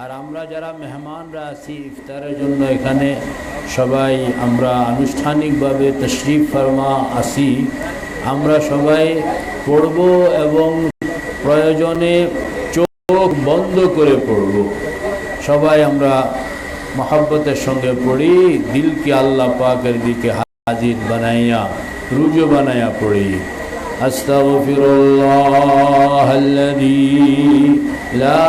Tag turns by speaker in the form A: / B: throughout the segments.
A: আর আমরা যারা মেহমানরা আছি ইফতারের জন্য এখানে সবাই আমরা আনুষ্ঠানিকভাবে তশরিফ ফরমা আসি আমরা সবাই পড়ব এবং প্রয়োজনে চোখ বন্ধ করে পড়ব সবাই আমরা মহাব্বতের সঙ্গে পড়ি দিলকে আল্লাহ পাকের দিকে হাজির বানাইয়া রুজো বানাইয়া পড়ি أستغفر الله الذي لا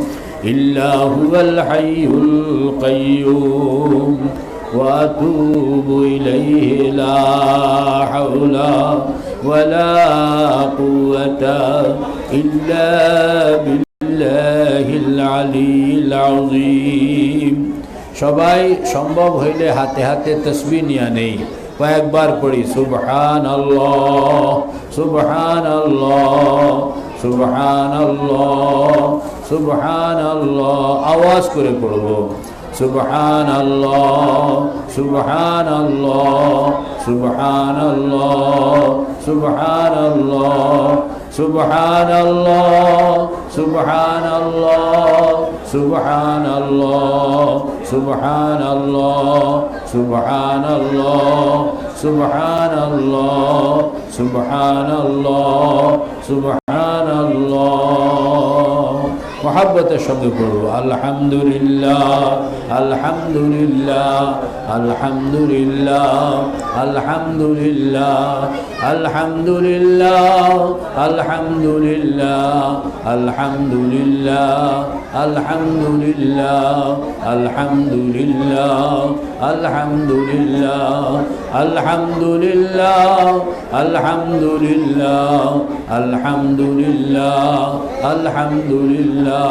A: إلا هو الحي القيوم وأتوب إليه لا حول ولا قوة إلا بالله العلي العظيم. شبائي شمبو হইলে هاتي هاتي تسبين يعني নেই। কয়েকবার سبحان الله سبحان الله সুবহান সুবহান আওয়াজ করে পড়ব সুবহান সুবহান সুবহান সুবহান সুবহান সুবহান সুবহান সুবহান সুবহান সুবহান সুবহান সুবহান মহাব্বতের সঙ্গে পড়ব আলহামদুলিল্লাহ আলহামদুলিল্লাহ আলহামদুলিল্লাহ আলহামদুলিল্লাহ আলহামদুলিল্লাহ আলহামদুলিল্লাহ আলহামদুলিল্লাহ আলহামদুলিল্লাহ আলহামদুলিল্লাহ আলহামদুলিল্লাহ আলহামদুলিল্লাহ আলহামদুলিল্লাহ আলহামদুলিল্লাহ আলহামদুলিল্লাহ